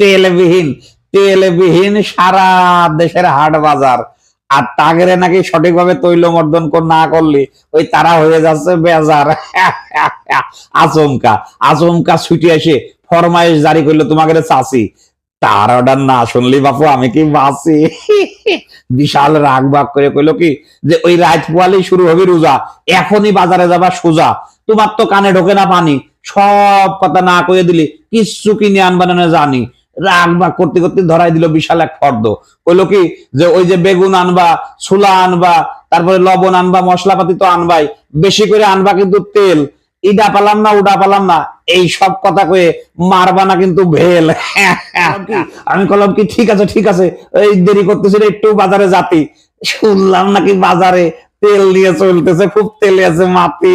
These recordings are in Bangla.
তেলবিহীন তেলবিহীন সারা দেশের হাট বাজার। আর তাগেরে নাকি সঠিকভাবে তৈল মর্দন না করলে, ওই তারা হয়ে যাচ্ছে বেজার। আচমকা আচমকা ছুটি এসে ফরমাইশ জারি করল তোমাকে চাষি তার অর্ডার না শুনলি বাপু, আমি কি বাঁচি? বিশাল রাগ বাগ করে কইলো কি, যে ওই রাত পোয়ালেই শুরু হবে রোজা, এখনই বাজারে যাবা সোজা। তোমার তো কানে ঢোকে না পানি। সব কথা না কয়ে দিলি কিচ্ছু কিনে আনবা না জানি। রাগ বাগ করতে করতে ধরাই দিল বিশাল এক ফর্দ। কইলো কি যে ওই যে বেগুন আনবা ছোলা আনবা তারপরে লবণ আনবা মশলাপাতি তো আনবাই বেশি করে আনবা কিন্তু তেল। ইডা পালাম না উডা পালাম না এই সব কথা কয়ে মারবা না কিন্তু ভেল। আমি বললাম কি? ঠিক আছে ঠিক আছে। এই দেরি করতেছি একটু বাজারে যাতি। শুনলাম নাকি বাজারে তেল নিয়ে চলতেছে, খুব তেলে আছে মাতি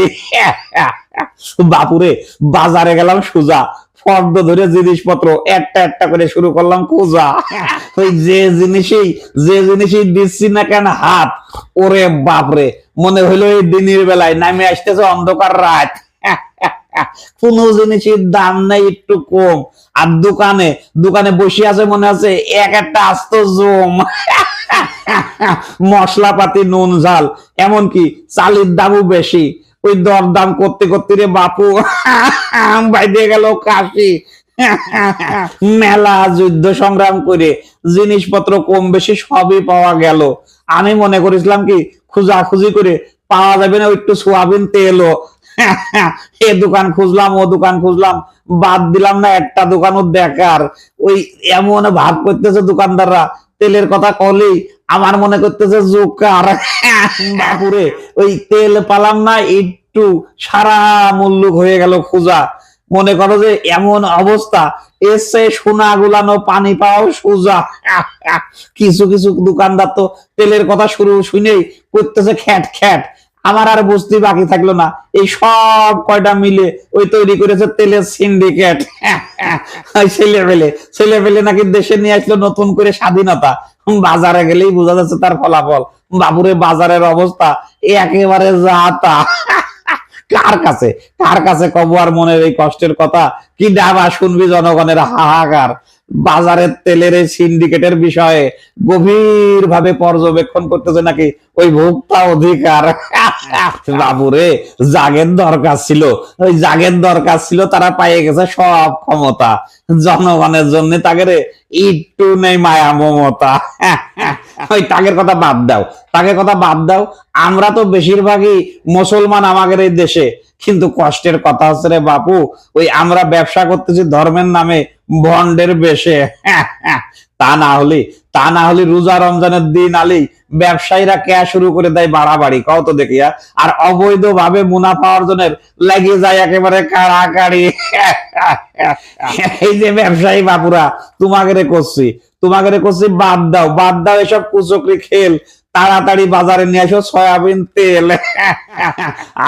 বাপুরে, বাজারে গেলাম সুজা। ফর্দ ধরে জিনিসপত্র একটা একটা করে শুরু করলাম খোঁজা। ওই যে জিনিসই যে জিনিসই দিচ্ছি না কেন হাত। ওরে বাপরে, মনে হইল এই দিনের বেলায় নামে আসতেছে অন্ধকার রাত। কোন জিনিসের দাম নাই একটু কম। আর দোকানে দোকানে বসে আছে মনে আছে, এক একটা আস্ত জম। মশলাপাতি, নুন, ঝাল, এমনকি চালের দামও বেশি। ওই দরদাম করতে করতে রে বাপু, বাইরে গেল কাশি। মেলা যুদ্ধ সংগ্রাম করে জিনিসপত্র কম বেশি সবই পাওয়া গেল। আমি মনে করেছিলাম কি, খুঁজাখুঁজি করে পাওয়া যাবে না, একটু সোয়াবিন তেলও। এ দোকান খুঁজলাম, ও দোকান খুঁজলাম, বাদ দিলাম না, একটা দোকানও দেখার ওই এমন ভাগ করতেছে দোকানদাররা, তেলের কথা কলেই আমার মনে করতেছে জোকার। বাপুরে, ওই তেল পালাম না, একটু সারা মুল্লুক হয়ে গেল খোঁজা। মনে করো যে এমন অবস্থা, এসে সোনা গুলানো, পানি পাওয়াও সোজা। কিছু কিছু দোকানদার তো তেলের কথা শুরু শুনেই করতেছে খ্যাট খ্যাট। আমার আর বুঝতে বাকি থাকল না। এই সব কয়টা মিলে ওই তৈরি করেছে তেলের সিন্ডিকেট ছেলে পেলে ছেলে পেলে নাকি দেশে নিয়ে আসলো নতুন করে স্বাধীনতা। বাজারে গেলেই বোঝা যাচ্ছে তার ফলাফল। বাবুরে বাজারের অবস্থা একেবারে যা তা কার কাছে? কার কাছে কব আর মনের এই কষ্টের কথা? কি ডাবা শুনবি জনগণের হাহাকার? বাজারের তেলের এই সিন্ডিকেটের বিষয়ে গভীর ভাবে পর্যবেক্ষণ করতেছে নাকি ওই ভোক্তা অধিকার? বাবুরে, জাগের দরকার ছিল। ওই জাগের দরকার ছিল, তারা পাইয়ে গেছে সব ক্ষমতা। জনগণের জন্য তাকে একটু নেই মায়া মমতা। ওই তাগের কথা বাদ দাও তাগের কথা বাদ দাও। আমরা তো বেশিরভাগই মুসলমান আমাদের এই দেশে। কিন্তু কষ্টের কথা হচ্ছে রে বাপু, ওই আমরা ব্যবসা করতেছি ধর্মের নামে, বন্ডের বেশে। তা না হলে তা না হলে রোজা রমজানের দিন আলি ব্যবসায়ীরা কে শুরু করে দেয় বাড়াবাড়ি, কও তো দেখিয়া আর অবৈধ ভাবে মুনাফা অর্জনের লেগে যায় একেবারে কাড়াকাড়ি। এই যে ব্যবসায়ী বাপুরা, তোমাকে রে করছি, তোমাকে রে করছি বাদ দাও বাদ দাও এসব কুচকরি খেল, তাড়াতাড়ি বাজারে নিয়ে আসো সয়াবিন তেল।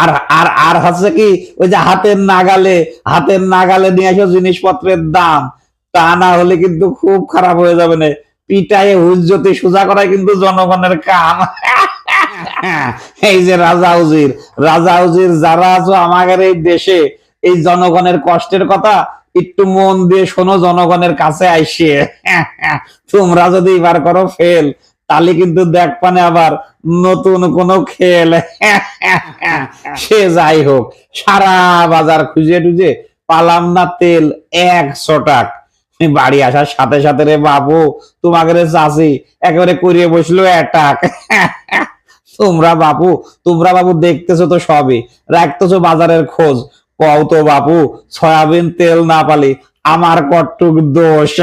আর আর আর হচ্ছে কি, ওই যে হাতের নাগালে হাতের নাগালে নিয়ে আসো জিনিসপত্রের দাম, তা না হলে কিন্তু খুব খারাপ হয়ে যাবে না। পিটায়ে হুজ্জতি সোজা করাই কিন্তু জনগণের কাম এই যে রাজা উজির রাজা উজির যারা আছো আমাদের এই দেশে, এই জনগণের কষ্টের কথা একটু মন দিয়ে শোনো জনগণের কাছে আইসে। তোমরা যদি এবার করো ফেল তাহলে কিন্তু দেখ পানে আবার নতুন কোন খেল। সে যাই হোক, সারা বাজার খুঁজে টুজে পালাম না তেল একশো টাক। বাড়ি আসার সাথে সাথে রে বাবু, তোমাকে রে চাষি একেবারে করিয়ে বসল অ্যাটাক তোমরা বাবু তোমরা বাবু দেখতেছো তো সবই, রাখতেছো বাজারের খোঁজ। কও তো বাবু, সয়াবিন তেল না পালি, আমার কটুক দোষ।